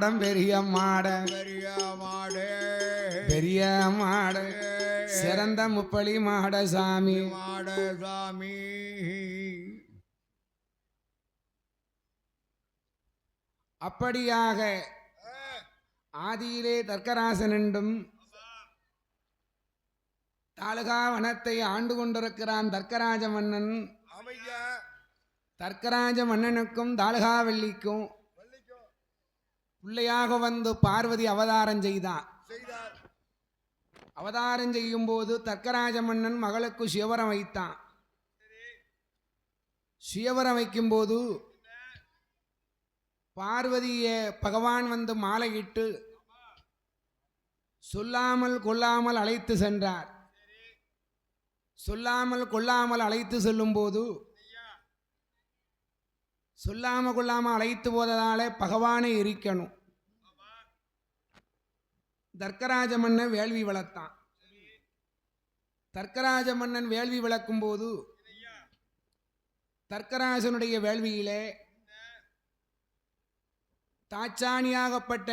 மாடம் பெரிய மாடம். பெரிய மாடு. பெரிய மாடு சிறந்த முப்பளி மாட சாமி மாட சாமி அப்படியாக ஆதியிலே தர்க்கராசன் என்றும் தாலுகா வனத்தை ஆண்டு கொண்டிருக்கிறான் தர்க்கராஜ மன்னன். தர்க்கராஜ மன்னனுக்கும் தாலுகாவல்லிக்கும் பிள்ளையாக வந்து பார்வதி அவதாரம் செய்தான் செய்தார். அவதாரம் செய்யும் போது தர்க்கராஜ மன்னன் மகளுக்கு சிவரம் வைத்தான் சிவரம் வைக்கும்போது பார்வதிய பகவான் வந்து மாலையிட்டு சொல்லாமல் கொள்ளாமல் அழைத்து சென்றார். சொல்லாமல் கொள்ளாமல் அழைத்து செல்லும்போது சொல்லாம கொள்ளாம அழைத்து போததாலே பகவானை எரிக்கணும் தர்க்கராஜ மன்னன் வேள்வி வளர்த்தான். தர்க்கராஜ மன்னன் வேள்வி விளக்கும் போது தர்க்கராஜனுடைய வேள்வியிலே தாச்சாணியாகப்பட்ட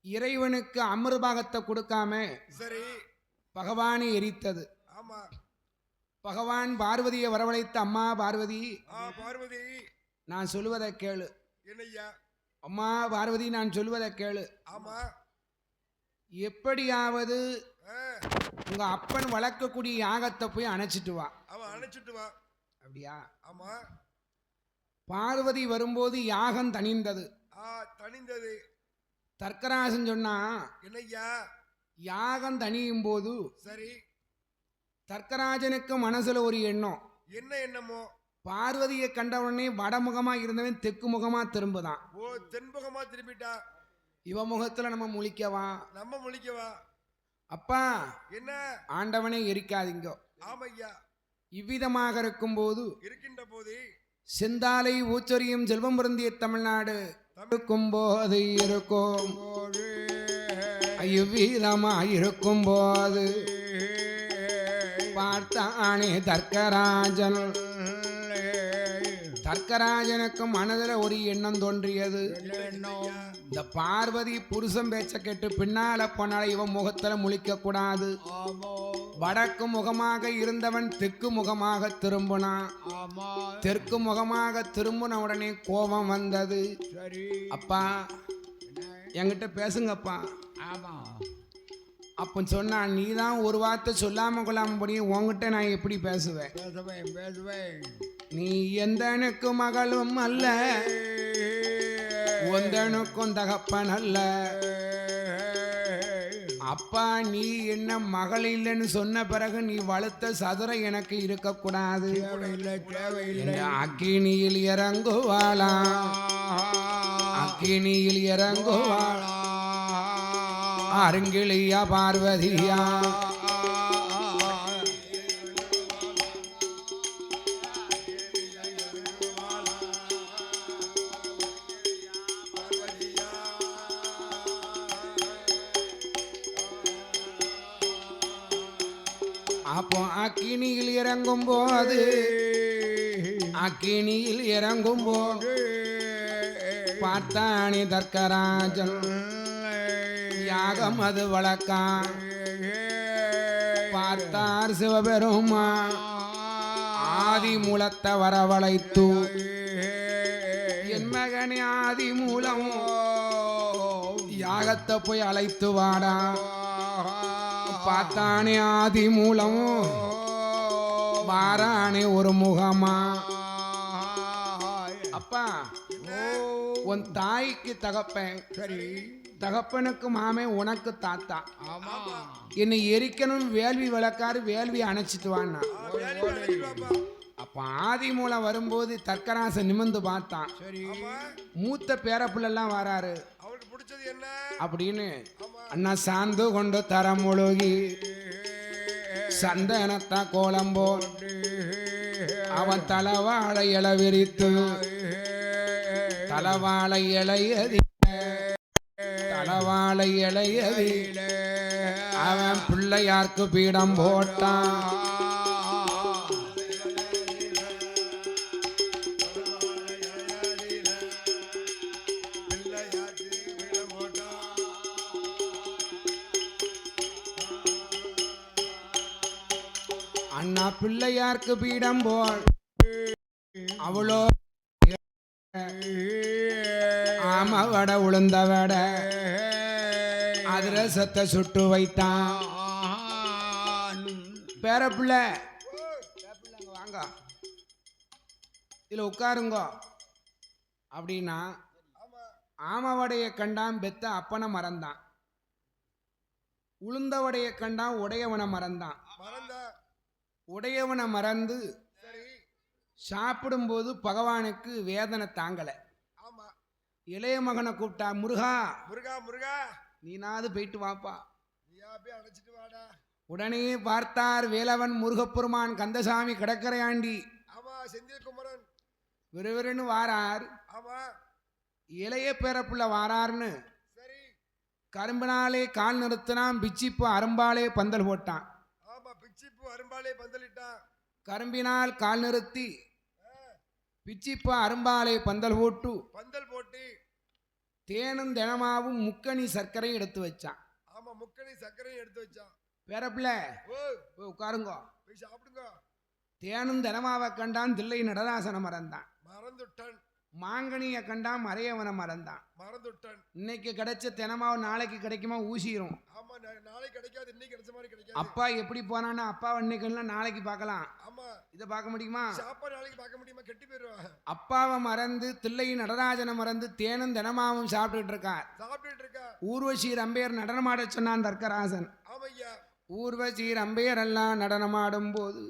இறைவனுக்கு அமிர்பாகத்தை கொடுக்காம சரி. பகவானை எரித்தது. ஆமா. பகவான் பார்வதியை வரவழைத்த அம்மா பார்வதி. ஆ பார்வதி. நான் சொல்லுவதை கேளு. என்னய்யா? அம்மா பார்வதி நான் சொல்லுவதை கேளு. ஆமா. எப்படியாவது உங்க அப்பன் வளர்க்கக்கூடிய யாகத்தை போய் அணைச்சிட்டு வா. அவன் அணைச்சிட்டு வா. அப்படியா? ஆமா. பார்வதி வரும்போது யாகம் தணிந்தது. ஆ தணிந்தது. தர்க்கராசன் சொன்னா என்னய்யா? யாகம் தணியும் போது சரி. தர்க்கராஜனுக்கு மனசுல ஒரு எண்ணம். என்ன என்னமோ பார்வதியை கண்ட உடனே வடமுகமா இருந்தவன் தெற்கு முகமா திரும்புதான். ஓ தென்பகமா திரும்பிட்டா? இவ முகத்துல நம்ம முழிக்கவா? நம்ம முழிக்கவா? அப்பா என்ன? ஆண்டவனை எரிக்காதீங்க. ஆமையா? இவ்விதமாக இருக்கும்போது இருக்கின்ற போது செந்தாலை ஊச்சொரியும் செல்வம் பொருந்திய தமிழ்நாடு இருக்கும் போது இருக்கும். போது இவ்விதமா இருக்கும் போது பார்த்தானே தர்க்கராஜன். தர்க்கராஜனுக்கு மனதில் ஒரு எண்ணம் தோன்றியது. இந்த பார்வதி புருஷன் பேச்ச கேட்டு பின்னால போனால இவன் முகத்துல முழிக்க கூடாது. வடக்கு முகமாக இருந்தவன் தெற்கு முகமாக திரும்பினான். தெற்கு முகமாக திரும்பின உடனே கோபம் வந்தது. அப்பா என்கிட்ட பேசுங்கப்பா. ஆமா அப்போ சொன்னான் நீ தான் ஒரு வார்த்தை சொல்லாம கொள்ளாம முடியும் உன்கிட்ட நான் எப்படி பேசுவேன்? பேசுவேன் பேசுவேன். நீ எந்தனுக்கு மகளும் அல்ல ஒந்தனுக்கும் தகப்பன் அல்ல. அப்பா நீ என்ன மகள் இல்லைன்னு சொன்ன பிறகு நீ வளர்த்த சதுரை எனக்கு இருக்கக்கூடாது. அக்கினியில் இறங்குவாளா அக்கினியில் இறங்குவாளா அருங்கிலியா பார்வதியா. அப்போ அக்கினியில் இறங்கும் போது அக்கினியில் இறங்கும் போது பார்த்தானி தர்க்கராஜன். யாகம் அது வழக்கான் பார்த்தார் சிவபெருமா ஆதி மூலத்தை வரவழைத்து. என் மகனே ஆதி மூலம் யாகத்தை போய் அழைத்து வாடா. பார்த்தானே ஆதி மூலம். வாரானே ஒரு முகமா. அப்பா உன் தாய்க்கு தகப்பன். சரி. தகப்பனுக்கு மாமே உனக்கு தாத்தா. ஆமா. என்னை எரிக்கணும் வேள்வி விளக்காரு வேள்வி அணைச்சிட்டு வான்னா. அப்ப ஆதி மூலம் வரும்போது தர்க்கராசன் நிமிந்து பார்த்தான். மூத்த பேரப்புள்ளெல்லாம் வராரு. அவருக்கு பிடிச்சது என்ன? அப்படின்னு அண்ணா சாந்து கொண்டு தரம் முழுகி சந்தனத்தா கோலம்போ அவன் தலவாழை இல விரித்து தலவாழை இலையதி வாழை இளையதில அவன் பிள்ளையார்க்கு பீடம் போட்டான். அண்ணா பிள்ளையார்க்கு பீடம் போல். அவளோ. ஆமா வட உளுந்த வடை. அதிரசத்தை சுட்டு வைத்தான் பேரப்பிள்ள வாங்க. இதில் உட்காருங்க. அப்படின்னா ஆமவடைய கண்டான் பெத்த அப்பனை மறந்தான். உளுந்தவடைய கண்டான் உடையவனை மறந்தான். உடையவனை மறந்து சாப்பிடும்போது பகவானுக்கு வேதனை தாங்கலை. ஆமா இளைய மகனை கூப்பிட்டா முருகா முருகா முருகா. நீனாவது போயிட்டு வாப்பா. அடைச்சிட்டு வாடா. உடனே பார்த்தார் வேலவன் முருகப்பெருமான் கந்தசாமி கடற்கரையாண்டி. ஆமா செந்தில் குமரன். விறுவிறுன்னு வாரார். ஆமா. இளைய பேரப்புள்ள வாரார்னு. சரி. கரும்பினாலே கால் நிறுத்தினான் பிச்சிப்பு அரும்பாலே பந்தல் போட்டான். ஆமா பிச்சிப்பு அரும்பாலே பந்தலிட்டான். கரும்பினால் கால் நிறுத்தி பிச்சிப்பு அரும்பாலே பந்தல் போட்டு. பந்தல் போட்டு. தேனும் தினமாவும் முக்கணி சர்க்கரை எடுத்து வச்சான். ஆமா முக்கணி சர்க்கரையும் எடுத்து வச்சான். பேரப்புள்ள ஓ. போய் உட்காருங்க. போய் சாப்பிடுங்க. தேனும் தினமாவை கண்டான் தில்லை நடராசனை மறந்தான். மறந்துட்டான். மாங்கனிய கண்டான் மறையவனை மறந்தான் மறந்துட்டான். இன்னைக்கு கிடைச்ச தினமாவு நாளைக்கு கிடைக்குமா? ஊசிரும். ஆமா நாளைக்கு கிடைக்காது இன்னைக்கு கிடைச்ச மாதிரி கிடைக்காது. அப்பா எப்படி போனான்னா அப்பா இன்னைக்கு நாளைக்கு பார்க்கலாம். ஆமா. இதை பார்க்க முடியுமா? சாப்பாடு நாளைக்கு பார்க்க முடியுமா? கெட்டி போயிடுவான் அப்பாவை மறந்து தில்லை நடராஜனை மறந்து தேனும் தினமாவும் சாப்பிட்டுட்டு இருக்கார். சாப்பிட்டுட்டு இருக்கா? ஊர்வசி ரம்பையர் நடனமாட சொன்னான் தர்க்கராசன். ஆமையா ஊர்வசி ரம்பையர் எல்லாம் நடனமாடும் போது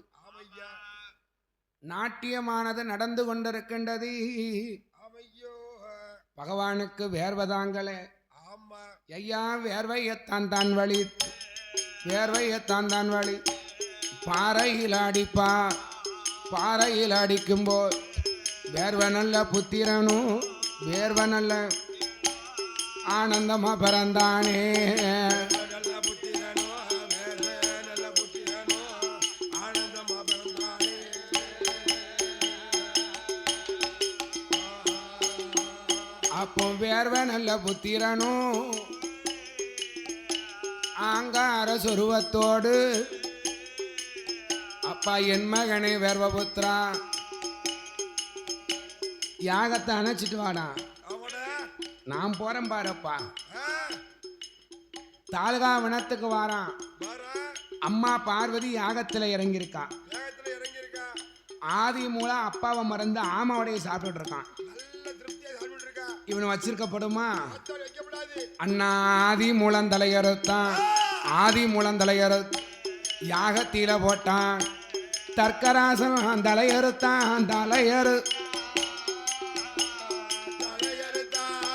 நாட்டியமானது நடந்து கொண்டிருக்கின்றது. பகவானுக்கு வேர்வதாங்களே. ஐயா வேர்வையத்தான் தான் வழி. வேர்வையத்தான் தான் வழி. பாறையில் அடிப்பா. பாறையில் அடிக்கும்போது வேர்வ நல்ல புத்திரனும் வேர்வ நல்ல ஆனந்தமா பிறந்தானே. நல்ல புத்திரனும் ஆங்கார சொருவத்தோடு அப்பா என் மகனே வேர்வபுத்திரா யாகத்தை அணைச்சிட்டு வாடா. நான் போறேன் பாருப்பா. தாலுகா வனத்துக்கு வாரான் வாரா. அம்மா பார்வதி யாகத்தில் இறங்கியிருக்கா. ஆதி மூலம் அப்பாவை மறந்து ஆமாவடைய சாப்பிட்டுட்டு இருக்கான். இவனை வச்சிருக்கப்படுமா? அண்ணா ஆதி மூலம் தலையறுத்தான் ஆதி மூலம் தலையறு யாகத்தில போட்டான். தர்க்கராசன் தலையறுத்தான் தலையறு. தலையறுத்தாயே.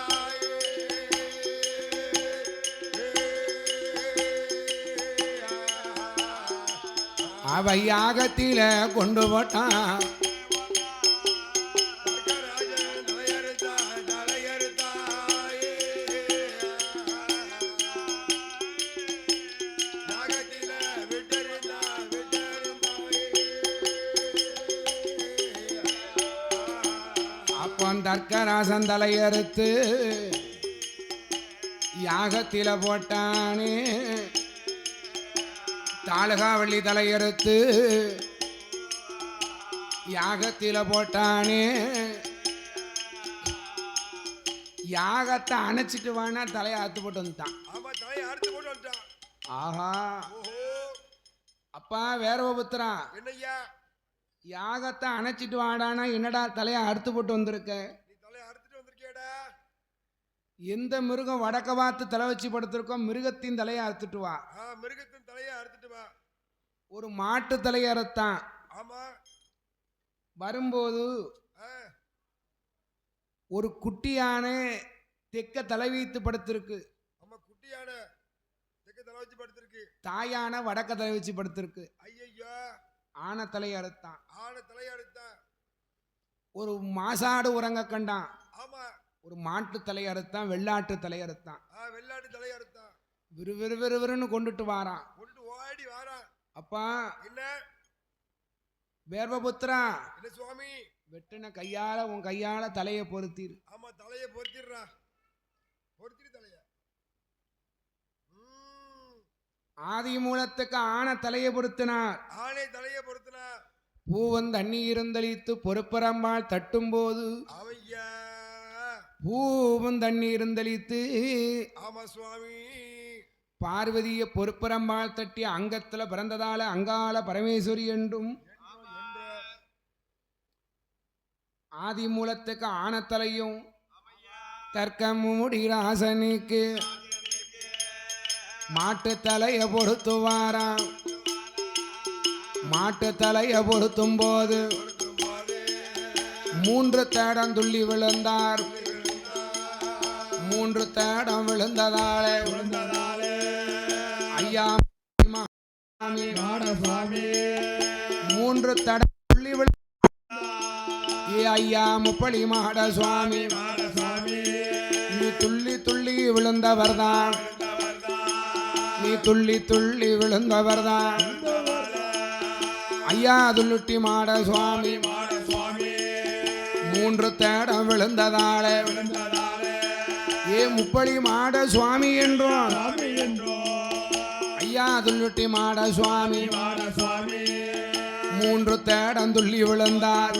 அவை யாகத்தில கொண்டு போட்டான். தர்க்கராசன் தலையறுத்து யாகத்தில போட்டானே. தாலுகாவள்ளி தலையறுத்து யாகத்தில போட்டானே. யாகத்தை அணைச்சிட்டு வானா தலையை அறுத்து போட்டு வந்துட்டான். அறுத்து ஆஹா. அப்பா வேரவபுத்திரா என்னய்யா? யாகத்தை அணைச்சிட்டு வாடானா என்னடா தலையை அறுத்து போட்டு வந்திருக்க நீ தலையை அறுத்துட்டு வந்திருக்கியடா எந்த மிருகம் வடக்க பார்த்து தலை வச்சு படுத்திருக்கோம் மிருகத்தின் தலையை அறுத்துட்டு வா. மிருகத்தின் தலையை அறுத்துட்டு வா. ஒரு மாட்டு தலையை அறுத்தான். ஆமா. வரும்போது ஒரு குட்டியான தெக்க தலை வைத்து படுத்திருக்கு. ஆமா குட்டியான தெக்க தலை வச்சு படுத்திருக்கு. தாயான வடக்க தலை வச்சு படுத்திருக்கு. ஐயையோ. ஆன தலையை அறுத்தான். ஆன தலையை அறுத்தா ஒரு மாசாடு உறங்க கண்டான். ஆமா. ஒரு மாட்டு தலையை அறுத்தான் வெள்ளாட்டு தலையை அறுத்தான் வெள்ளாட்டு தலையை அறுத்தா விறு விறு விறுவிறுன்னு கொண்டுட்டு வாரான். கொண்டு ஓடி வாரா அப்பா என்ன? வேர்வபுத்திரா என்ன சுவாமி? வெட்டின கையால உன் கையால தலையை பொருத்திரு ஆமா தலையை பொருத்திடுறா பொருத்திடு தலைய. ஆதி மூலத்துக்கு ஆன தலையை பொருத்தினார் ஆணை தலைய பொறுத்தனா பூவன் தண்ணி இருந்தளித்து பொறுப்பரம்பால் தட்டும்போது அவையா? பூவன் தண்ணி இருந்தளித்து ஆமா சுவாமி. பார்வதிய பொறுப்பரம்பால் தட்டி அங்கத்துல பிறந்ததால அங்காள பரமேஸ்வரி என்றும் ஆதி மூலத்துக்கு ஆனத்தலையும் தர்க்கமுடி ராசனுக்கு மாட்டு தலைய பொருத்துவாராம் மாட்டு தலைய பொருத்தும் போது மூன்று தேடம் துள்ளி விழுந்தார். மூன்று தேடம் விழுந்ததாலே. ஐயா மாமி, மூன்று தடம் துள்ளி விழு ஐயா முப்பளி மாட சுவாமி நீ துள்ளி துள்ளி விழுந்தவர்தான். நீ துள்ளி துள்ளி விழுந்தவர்தான். ஐயா துள்ளுட்டி மாட சுவாமி மூன்று தேடம் விழுந்ததாலே. ஏ முப்பளி மாட சுவாமி என்றோம் ஐயா துள்ளுட்டி மாட சுவாமி. மூன்று தேடம் துள்ளி விழுந்தார்.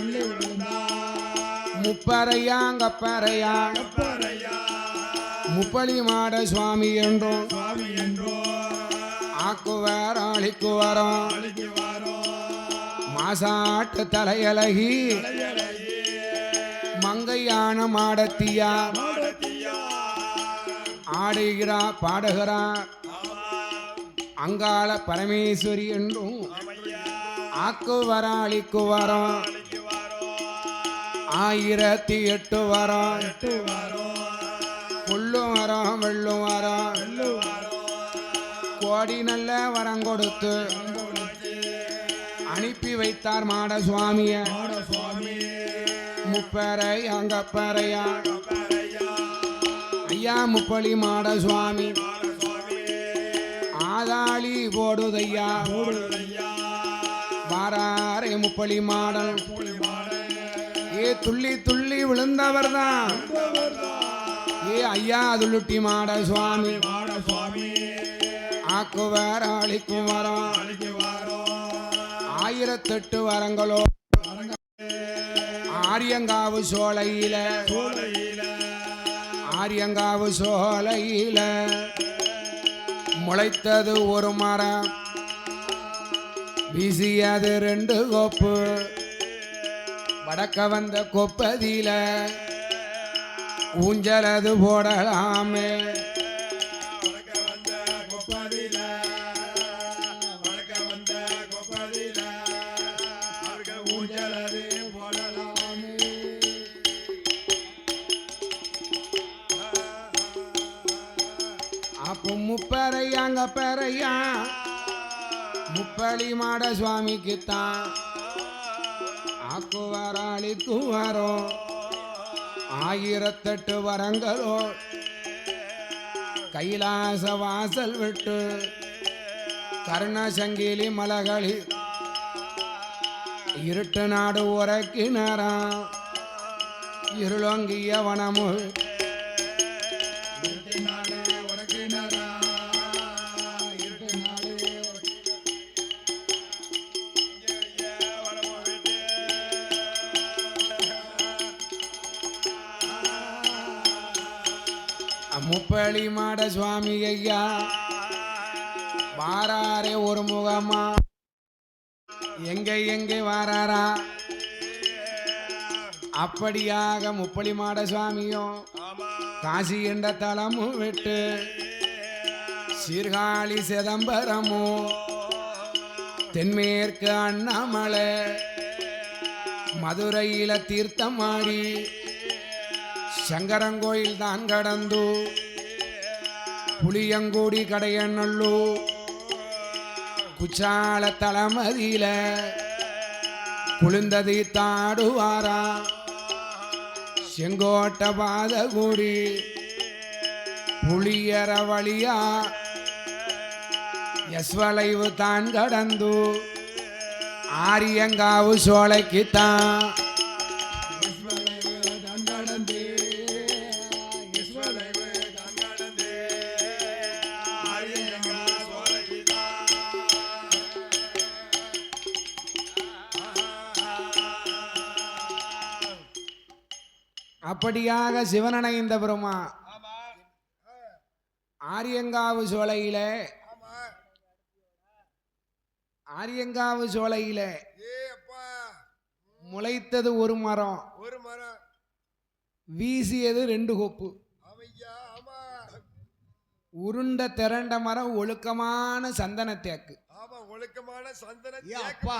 முப்பறையாங்கப்பறையா. முப்பளி மாட சுவாமி என்றும். ஆக்குவார் ஆளிக்குவாரம். மாசாட்டு தலையழகி. மங்கையான மாடத்தியா ஆடுகிறா பாடுகிறா. அங்காள பரமேஸ்வரி என்றும் ஆக்கு வராளிக்கு அழிக்குவரம் ஆயிரத்தி எட்டு வரம். புல்லும் வரம் வெள்ளும் வரம். கோடி நல்ல வரம் கொடுத்து அனுப்பி வைத்தார் மாட சுவாமிய. முப்பறை அங்கப்பறையா. ஐயா முப்பளி மாட சுவாமி ஆதாளி போடுதையா வாராரே முப்பளி மாடல் ஏ துள்ளி துள்ளி விழுந்தவர்தான். ஏ ஐயா துள்ளுட்டி மாட சுவாமி ஆக்குவார் அழிக்கும் வரம். ஆயிரத்தெட்டு வரங்களோ. ஆரியங்காவு சோலையில. ஆரியங்காவு சோலையில முளைத்தது ஒரு மரம். வீசியது ரெண்டு கோப்பு. வடக்க வந்த கொப்பதியில ஊஞ்சலது போடலாமே. முப்பறையாங்க பெறையா முப்பளி மாட சுவாமிக்குத்தான். ஆக்குவாராளிக்கு தூவரோ ஆயிரத்தெட்டு வரங்களோ கைலாச வாசல் விட்டு கருணசங்கிலி மலகளி இருட்டு நாடு உறக்கினரா இருளங்கிய வனமு சுவாமி ஐயா வாராரே ஒரு முகமா? எங்க எங்கே வாராரா? அப்படியாக முப்பளி மாட சுவாமியும் காசி என்ற தலமும் விட்டு சீர்காழி சிதம்பரமும் தென்மேற்கு அண்ணாமலை மதுரையில தீர்த்தமாடி சங்கரங்கோயில் தான் கடந்து புளியங்கோடி கடையநல்லூ குச்சால தளமதியில குளிர்ந்ததி தாடுவாரா? செங்கோட்ட பாதகுடி புளியற வழியா? எஸ்வளைவு தான் கடந்து ஆரியங்காவு சோலைக்குத்தான். அப்படியாக சிவனடைந்த பெருமா ஆரியங்காவு சோலையில ஆரியங்காவு சோலையில முளைத்தது ஒரு மரம் ஒரு மரம் வீசியது ரெண்டு கொப்பு. அவையா உருண்ட திரண்ட மரம் ஒழுக்கமான சந்தன தேக்கு. ஆமா ஒழுக்கமான சந்தன அப்பா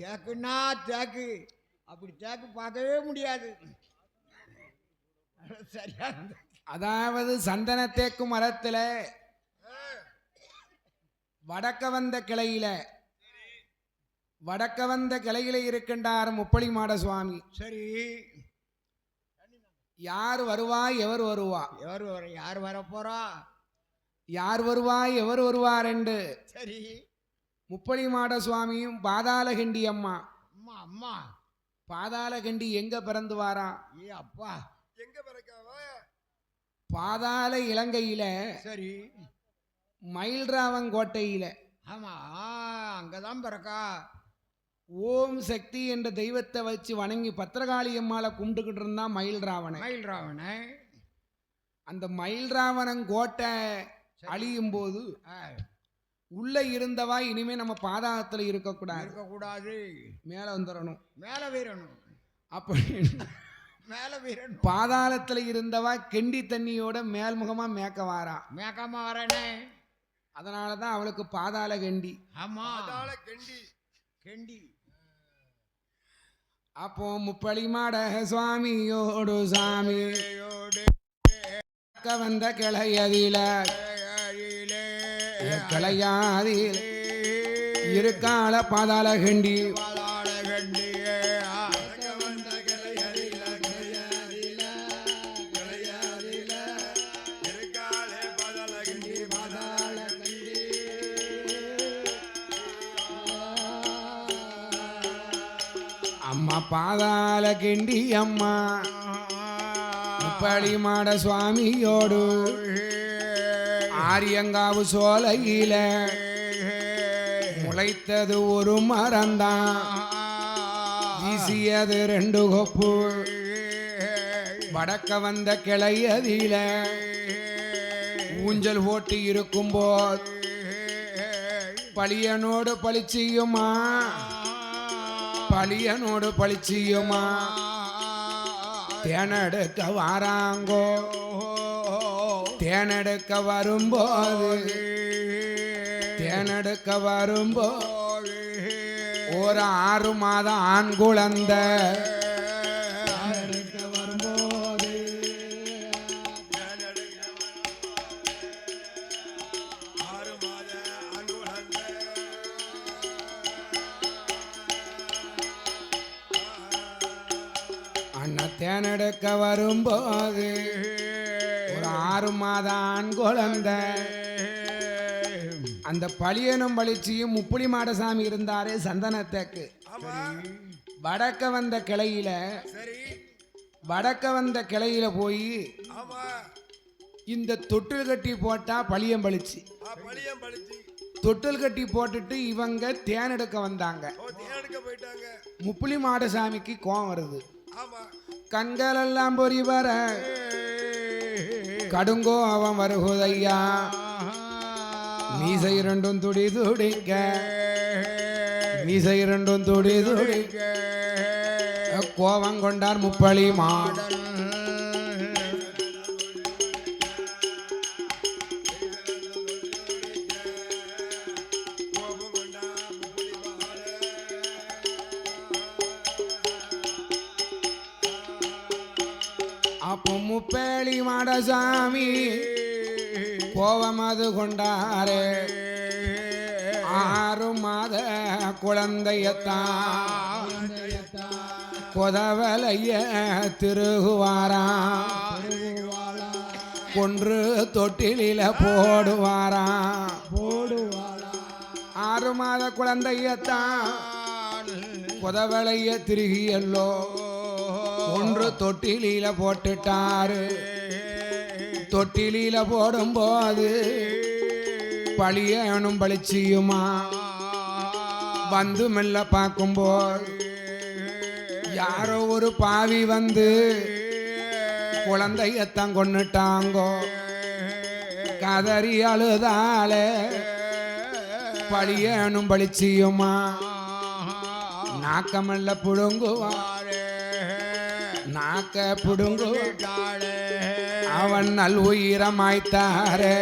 தேக்குன்னா தேக்கு. அப்படி தேக்கு பார்க்கவே முடியாது. சரியா அதாவது சந்தன தேக்கு மரத்துல வடக்க வந்த கிளையில வடக்க வந்த கிளையில இருக்கின்றார் முப்பளி மாட சுவாமி சரி. யார் வருவா எவர் வருவா? எவர் வர யார் வர போறா யார் வருவா எவர் வருவார் என்று சரி. முப்பளி மாட சுவாமியும் பாதாளகண்டி அம்மா. அம்மா அம்மா. பாதாளகண்டி எங்க பிறந்து வாரா? ஏ அப்பா. எங்க பிறக்காவ? பாதாள இலங்கையில சரி. மயில்ராவங்கோட்டையில. ஆமா அங்கதான் பிறக்கா. ஓம் சக்தி என்ற தெய்வத்தை வச்சு வணங்கி பத்திரகாளி அம்மாளை கும்பிட்டுக்கிட்டு இருந்தான் மயில் ராவணன் மயில் ராவணே அந்த மயில் ராவணன் கோட்டை அழியும் போது உள்ள இருந்தவா இனிமே நம்ம பாதாளத்துல இருக்கக்கூடாது. இருக்கக்கூடாது. மேல வந்துடணும் மேல வீரணும் அப்படி மேல வீரணும் பாதாளத்துல இருந்தவா கெண்டி தண்ணியோட மேல்முகமா மேக்க வாரா மேக்காம வரனே அதனாலதான் அவளுக்கு பாதாள கண்டி. ஆமா. அதால கண்டி. கெண்டி. அப்போ முப்பளி மாட சுவாமியோடு சாமி. பக்க வந்த கிளையதில. கிளையாதில். இருக்கால பாதாள கண்டி. அம்மா பாதாள கிண்டி அம்மா. பழிமாட சுவாமியோடு ஆரியங்காவு சோலையில முளைத்தது ஒரு மரந்தான் வீசியது ரெண்டு கொப்பு. வடக்க வந்த கிளையதில ஊஞ்சல் ஓட்டி இருக்கும்போது பழியனோடு பழிச்சியுமா? பழியனோடு பழிச்சியுமா? தேனெடுக்க வாராங்கோ. தேனெடுக்க வரும்போது தேனெடுக்க வரும்போது ஒரு ஆறு மாதம் ஆண் குழந்தை. தேனெடுக்க வரும்போது ஒரு ஆறு மாதம் ஆண் குழந்தை. அந்த பழியனும் பளிச்சியும் முப்புளி மாடசாமி இருந்தாரே சந்தனத்தேக்கு. வடக்க வந்த கிளையில வடக்க வந்த கிளையில போய் இந்த தொட்டில் கட்டி போட்டா பழியம் பழிச்சு தொட்டில் கட்டி போட்டுட்டு இவங்க தேன் எடுக்க வந்தாங்க. முப்புளி மாடசாமிக்கு கோவம் வருது. ஆமா கண்கள் எல்லாம் பொறி வர. கடுங்கோ அவன் வருகுதையா. மீசை இரண்டும் துடி துடிக்க. மீசை இரண்டும் துடி துடிக்க. கோவம் கொண்டார் முப்பளி மாடல் கோவம் கொண்டாரே. ஆறு மாத குழந்தையத்தான். கொதவலைய திருகுவாரா கொன்று தொட்டிலில போடுவாரா போடுவாரா ஆறு மாத குழந்தையத்தான். கொதவலைய திருகியல்லோ. ஒன்று தொட்டிலில போட்டுட்டாரு. தொட்டிலில போடும்போது பழியனும் பளிச்சியுமா? வந்து மெல்ல பார்க்கும்போது யாரோ ஒரு பாவி வந்து குழந்தையத்தான் கொண்டுட்டாங்கோ கதறி அழுதாலே பழியனும் பளிச்சியுமா? நாக்கமல்ல புழுங்குவான் நாக்க புடுங்குவா அவன் நல் உயிரமாய்த்தாரே.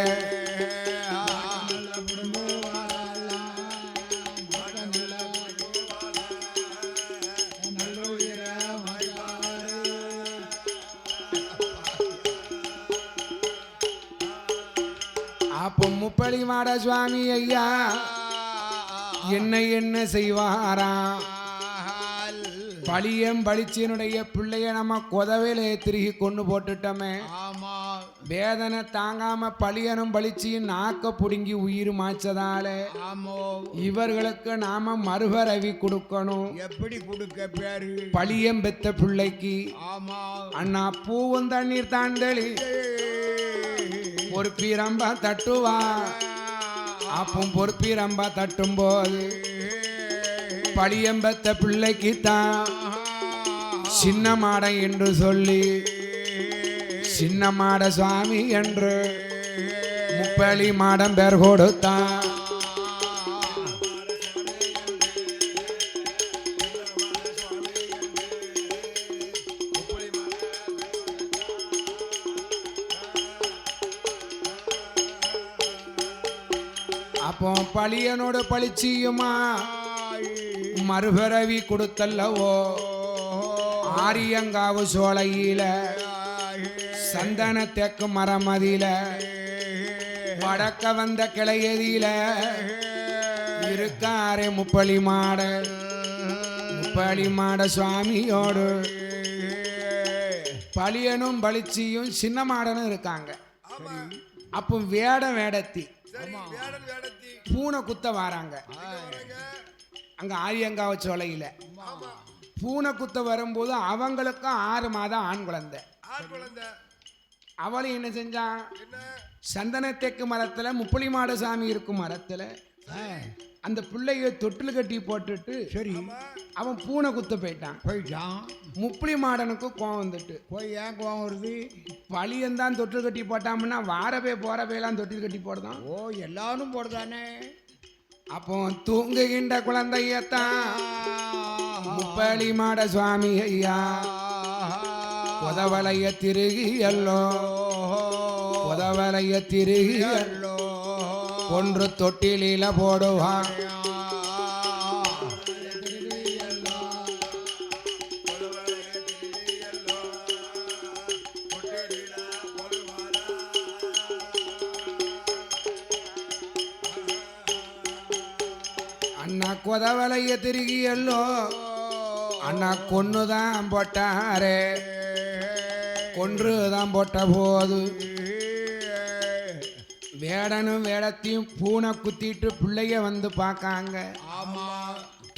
அப்போ முப்பளி மாட சுவாமி ஐயா என்ன என்ன செய்வாராம் பழியம் பளிச்சினுடைய பிள்ளைய நம்ம கொதவையில திருகி கொண்டு போட்டுட்டோமே. ஆமா. வேதனை தாங்காம பழியனும் பளிச்சியும் நாக்க புடுங்கி உயிர் மாய்ச்சதால ஆமோ. இவர்களுக்கு நாம மறுபரவி கொடுக்கணும். எப்படி கொடுக்க பேரு? பழியம் பெத்த பிள்ளைக்கு. ஆமா. அண்ணா பூவும் தண்ணீர் தாண்டலி பொறுப்பீரம்பா தட்டுவா. அப்பவும் பொறுப்பீரம்பா தட்டும் போது பழியம்பெத்த பிள்ளைக்கு தான். சின்ன மாடம் என்று சொல்லி சின்ன மாட சுவாமி என்று முப்பலி மாடம் பேர் கொடுத்தான் அப்போ பழியனோட பழிச்சியுமா? மறுபிறவி கொடுத்தல்லவோ? ஆரியங்காவு சோலையில சந்தன தேக்கு மரமதியில வடக்க வந்த கிளையதியில இருக்காரே முப்பளி மாட முப்பளி மாட சுவாமியோடு. பழியனும் பளிச்சியும் சின்ன மாடனும் இருக்காங்க. அப்போ வேட வேடத்தி பூனை குத்த வராங்க. அங்க ஆரியங்காவு சோலையில. பூனை குத்த வரும்போது அவங்களுக்கும் ஆறு மாதம் ஆண் குழந்தை. ஆண் குழந்தை. அவளும் என்ன செஞ்சான் சந்தன தேக்கு மரத்துல முப்புளி மாட சாமி இருக்கும் மரத்துல அந்த பிள்ளைய தொட்டில் கட்டி போட்டுட்டு சரி. அவன் பூனை குத்த போயிட்டான். போயிட்டான் முப்புளி மாடனுக்கு கோவம் வந்துட்டு. போய் ஏன் கோவம் வருது? பழியந்தான் தொட்டில் கட்டி போட்டாம்னா வாரவே போறவேலாம் தொட்டில் கட்டி போடுதான். ஓ எல்லாரும் போடுதானே? அப்போ தூங்குகின்ற குழந்தையத்தான் முப்பளி மாட சுவாமி ஐயா. உதவலைய திருகி எல்லோ உதவலைய திருகி எல்லோ ஒன்று தொட்டிலில போடுவான். கொதவலைய திருகி எல்லோ. அண்ணா கொன்னுதான் போட்டாரே. கொன்றுதான் போட்ட போது வேடனும் வேடத்தையும் பூனை குத்திட்டு பிள்ளைய வந்து பார்க்காங்க.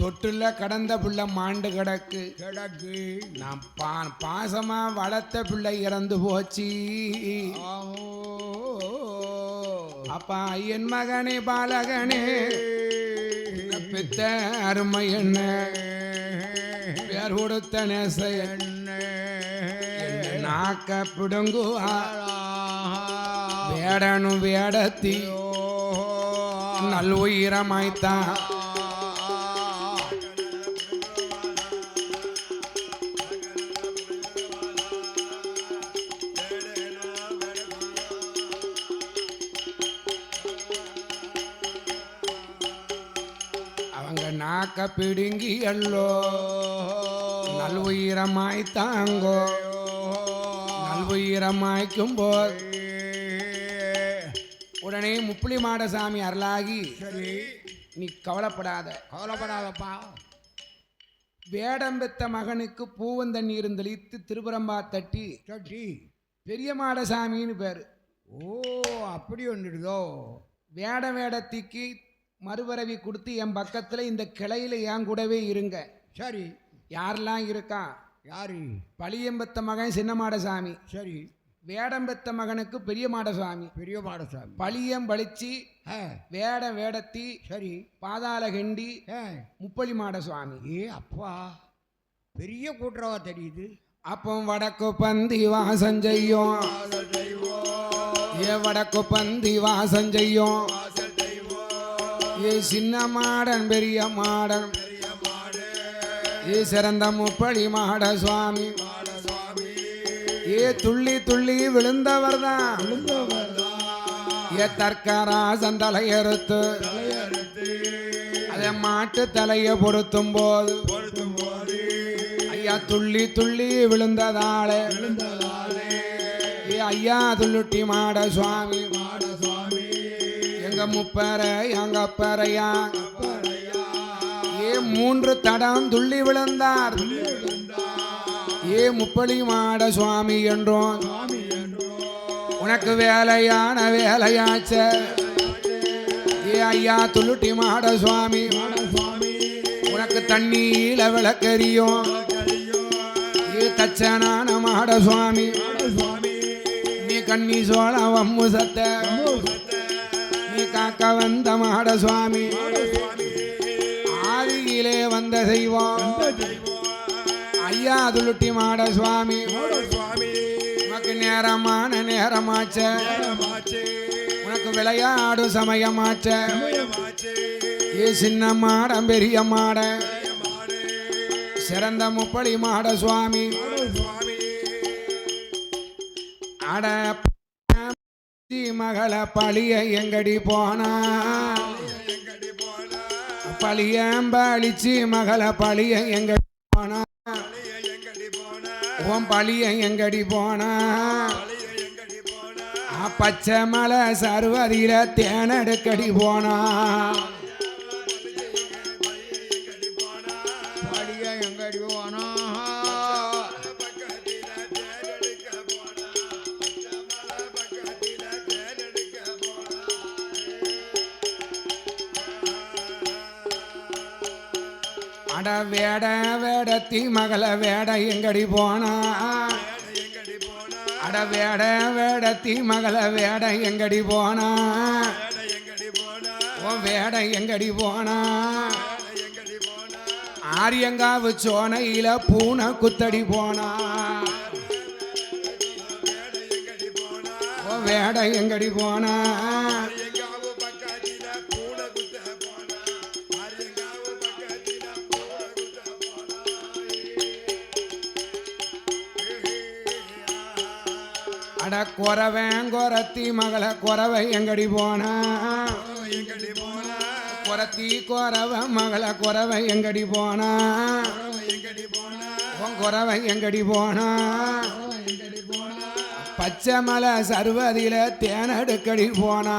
தொட்டுல கடந்த பிள்ளை மாண்டு கிடக்கு. கிடக்கு. நான் பா பாசமா வளர்த்த பிள்ளை இறந்து போச்சு. அப்பா என் மகனே பாலகனே. பெத்த அருமை என்ன? பேர் கொடுத்த நேசையன் நாக்க பிடுங்குவா வேடனும் வேடத்தி நல் உயிரமாய்த்தான் அவங்க நாக்க பிடுங்கி எல்லோ நல் உயிரமாய்த்தாங்கோ நல் உயிரமாய்க்கும் போது உடனே முப்புளி மாடசாமி அருளாகி சரி. நீ கவலைப்படாத. கவலைப்படாதப்பா. வேடம் பெத்த மகனுக்கு பூவந்தண்ணீரும் தெளித்து திருபுறம்பா தட்டி சட்டி பெரிய மாடசாமின்னு பேர். ஓ அப்படி வந்துடுதோ வேட வேடத்திக்கு மறுவரவி கொடுத்து என் பக்கத்தில் இந்த கிளையில என் கூடவே இருங்க. சரி. யாரெல்லாம் இருக்கா? யாரு? பழியம்பெத்த மகன் சின்ன மாடசாமி சரி. வேடம் பெத்த மகனுக்கு பெரிய மாடசாமி. பெரிய மாடசாமி. பழியம் பளிச்சி வேட வேடத்தி சரி. பாதாள கண்டி ஆ. முப்பளி மாடசுவாமி ஏ அப்பா. பெரிய கூட்டுறவா தெரியுது. அப்போ வடக்கு பந்தி வாசம் செய்யும். ஏ வடக்கு பந்தி வாசம் செய்யும். ஏ சின்ன மாடன் பெரிய மாடன். ஏ சிறந்த முப்படி மாட சுவாமி ஏ துள்ளி துள்ளி விழுந்தவர் தான். ஏ தற்காரா தலையறுத்து. அதை மாட்டு தலையை பொருத்தும் போது ஐயா துள்ளி துள்ளி விழுந்ததாலே ஐயா துள்ளுட்டி மாட சுவாமி மாட சுவாமி எங்க முப்பறை எங்க பறையா ஏ மூன்று தடம் துள்ளி விழுந்தார். ஏ முப்பளி மாட சுவாமி என்றோம். உனக்கு வேலையான வேலையாச்ச. ஏ ஐயா துள்ளுட்டி மாட சுவாமி. சுவாமி உனக்கு தண்ணீல விளக்கறியும். ஏ தச்சனான மாட சுவாமி. நீ கண்ணி சோழ வம்மு கவந்த காக்க வந்த மாட சுவாமி. ஆதியிலே வந்த செய்வோம் ஐயா துளுட்டி மாட சுவாமி. உனக்கு நேரமான நேரமாச்ச. உனக்கு விளையாடும் சமயமாச்ச. ஏ சின்ன மாடம் பெரிய மாட. சிறந்த முப்பளி மாட சுவாமி. அட மகள பழிய எங்கடி போனா? எங்கடி பழியம்பழிச்சு மகள பழிய எங்கடி போனா? எங்கடி உன் பழிய எங்கடி போனா? பச்சை மலை சர்வதியில தேனெடுக்கடி போனா? வேட வேடத்தி மகள வேட எங்கடி போனா? அட வேட வேடத்தி மகள வேட எங்கடி போனா? ஓ வேட எங்கடி போனா? ஆரியங்காவு சோனையில பூனை குத்தடி போனா? எங்கடி வேட எங்கடி போனா? அட குறவன் குறத்தி மகள குறவை எங்கடி போனா? எங்கடி போனா? குறத்தி குறவ மகள குறவை எங்கடி போனா? எங்கடி போனா? உன் குறவை எங்கடி போனா? பச்சை மலை சர்வதியில தேனடுக்கடி போனா?